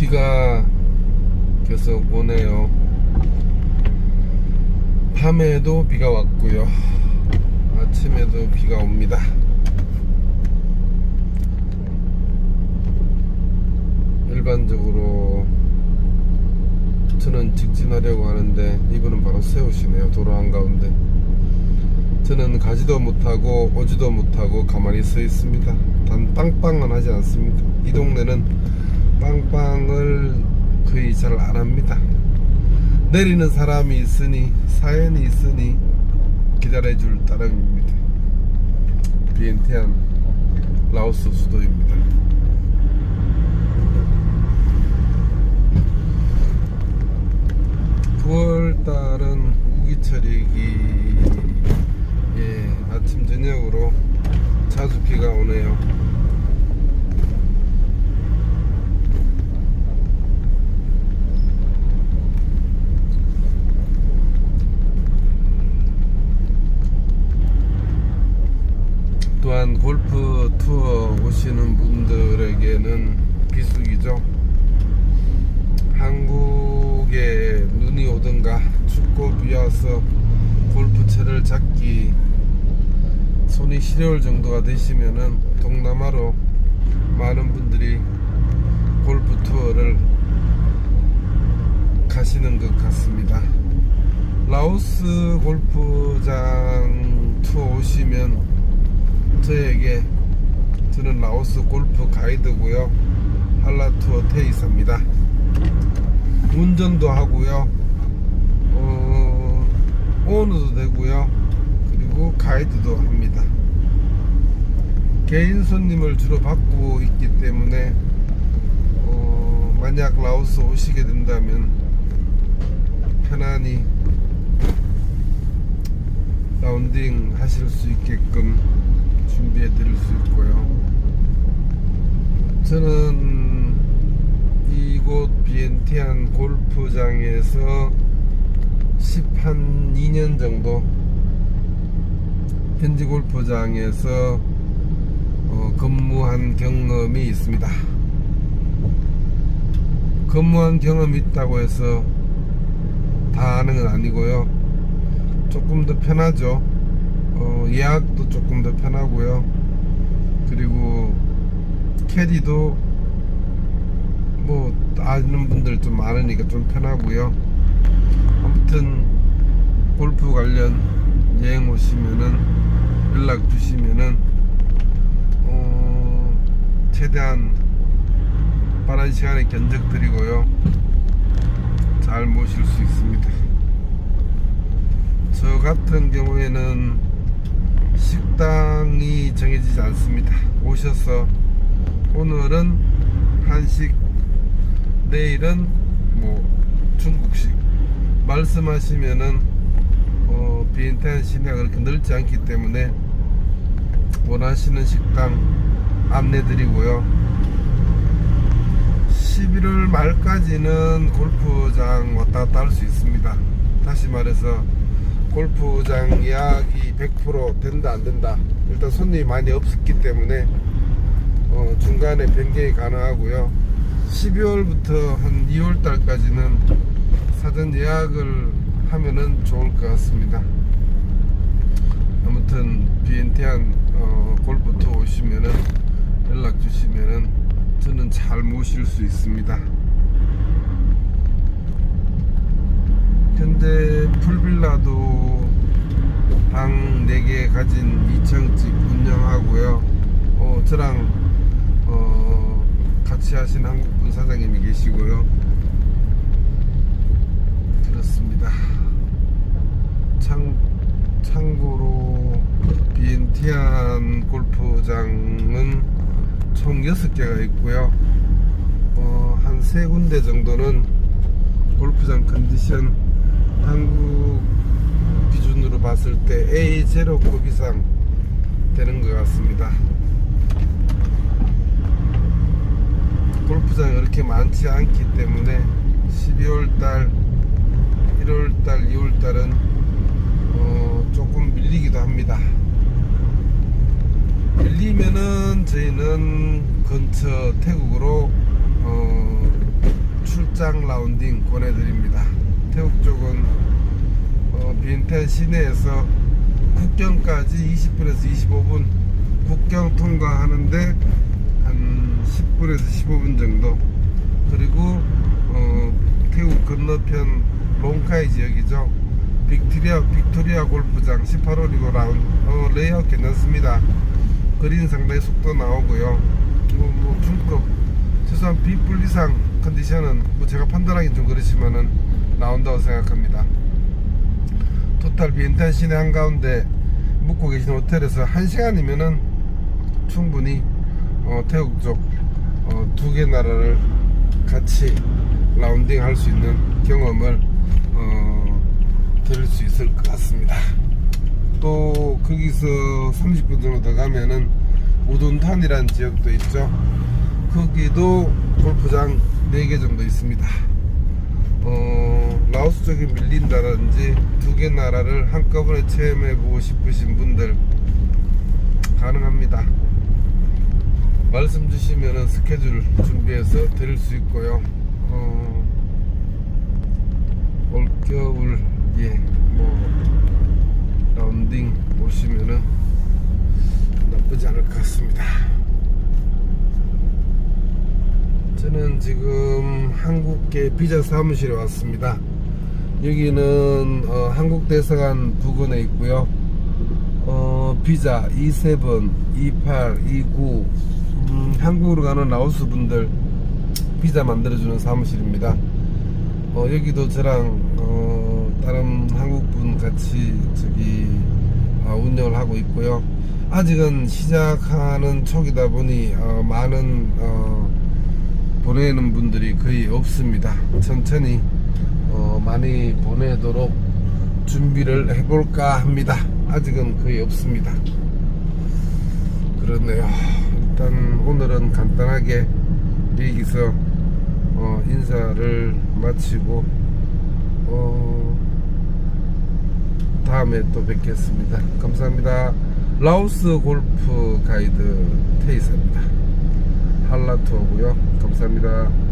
비가 계속 오네요. 밤에도 비가 왔고요. 아침에도 비가 옵니다. 일반적으로 저는 직진하려고 하는데 이분은 바로 세우시네요. 도로 한가운데. 저는 가지도 못하고 오지도 못하고 가만히 서 있습니다. 단 빵빵은 하지 않습니다. 이 동네는 빵빵을 거의 잘 안 합니다. 내리는 사람이 있으니 사연이 있으니 기다려줄 따름입니다. 비엔티안 라오스 수도입니다. 구월 달은 우기철이기 예, 아침 저녁으로 자주 비가 오네요. 또한 골프 투어 오시는 분들에게는 비수기죠. 한국에 눈이 오든가 춥고 비 와서 골프채를 잡기 손이 시려울 정도가 되시면은 동남아로 많은 분들이 골프 투어를 가시는 것 같습니다. 라오스 골프장 저에게 저는 라오스 골프 가이드고요. 한라 투어 테이사입니다. 운전도 하고요. 어, 오너도 되고요. 그리고 가이드도 합니다. 개인 손님을 주로 받고 있기 때문에 어, 만약 라오스 오시게 된다면 편안히 라운딩 하실 수 있게끔 준비해 드릴 수 있고요. 저는 이곳 비엔티안 골프장에서 10한 2년 정도 현지 골프장에서 어, 근무한 경험이 있습니다. 근무한 경험이 있다고 해서 다 아는 건 아니고요. 조금 더 편하죠. 어, 예약도 조금 더 편하고요. 그리고 캐디도 뭐 아는 분들 좀 많으니까 좀 편하고요. 아무튼 골프 관련 여행 오시면은 연락 주시면은 어, 최대한 빠른 시간에 견적 드리고요. 잘 모실 수 있습니다. 저 같은 경우에는 식당이 정해지지 않습니다. 오셔서 오늘은 한식, 내일은 뭐 중국식 말씀하시면은 어, 비엔탄 시내가 그렇게 넓지 않기 때문에 원하시는 식당 안내드리고요. 11월 말까지는 골프장 왔다 갔다 할 수 있습니다. 다시 말해서 골프장 예약이 100% 된다 안 된다. 일단 손님이 많이 없었기 때문에 어, 중간에 변경이 가능하고요. 12월부터 한 2월 달까지는 사전 예약을 하면은 좋을 것 같습니다. 아무튼 비엔티안 어, 골프 투어 오시면은 연락 주시면은 저는 잘 모실 수 있습니다. 현재 풀빌라도 방 4개 가진 2층집 운영하고요. 어, 저랑 어, 같이 하신 한국분 사장님이 계시고요. 그렇습니다. 참, 참고로 비엔티안 골프장은 총 6개가 있고요. 어, 한세 군데 정도는 골프장 컨디션 한국 기준으로 봤을 때 A0급 이상 되는 것 같습니다. 골프장이 그렇게 많지 않기 때문에 12월달, 1월달, 2월달은 어, 조금 밀리기도 합니다. 밀리면은 저희는 근처 태국으로 어, 출장 라운딩 보내드립니다. 태국 쪽은 어, 비엔텐 시내에서 국경까지 20분에서 25분 국경 통과하는데 한 10분에서 15분 정도. 그리고 어, 태국 건너편 롱카이 지역이죠. 빅토리아 빅토리아 골프장 18홀이고 라운 어, 레이아웃 괜찮습니다. 그린 상당히 속도 나오고요. 뭐, 뭐 중급 최소한 B뿔 이상 컨디션은 뭐 제가 판단하기 좀 그렇지만은 나온다고 생각합니다 토탈 비엔탄 시내 한가운데 묵고 계신 호텔에서 1시간이면은 충분히 어, 태국 쪽 어, 두개 나라를 같이 라운딩 할 수 있는 경험을 어, 들을 수 있을 것 같습니다. 또 거기서 30분 정도 더 가면은 우돈탄이라는 지역도 있죠. 거기도 골프장 4개 정도 있습니다. 어, 라오스 쪽이 밀린다든지 두 개 나라를 한꺼번에 체험해보고 싶으신 분들 가능합니다. 말씀 주시면 스케줄 준비해서 드릴 수 있고요. 어, 올겨울 예뭐 라운딩 오시면은 나쁘지 않을 것 같습니다. 저는 지금 한국계 비자 사무실에 왔습니다. 여기는 어, 한국 대사관 부근에 있고요. 어, 비자 27, 28, 29 음, 한국으로 가는 라오스 분들 비자 만들어주는 사무실입니다. 어, 여기도 저랑 어, 다른 한국 분 같이 저기 어, 운영을 하고 있고요. 아직은 시작하는 초기다 보니 어, 많은 어, 보내는 분들이 거의 없습니다. 천천히 어, 많이 보내도록 준비를 해볼까 합니다. 아직은 거의 없습니다. 그렇네요. 일단 오늘은 간단하게 여기서 어, 인사를 마치고 어, 다음에 또 뵙겠습니다. 감사합니다. 라오스 골프 가이드 테이사입니다. 한라투어고요. 감사합니다.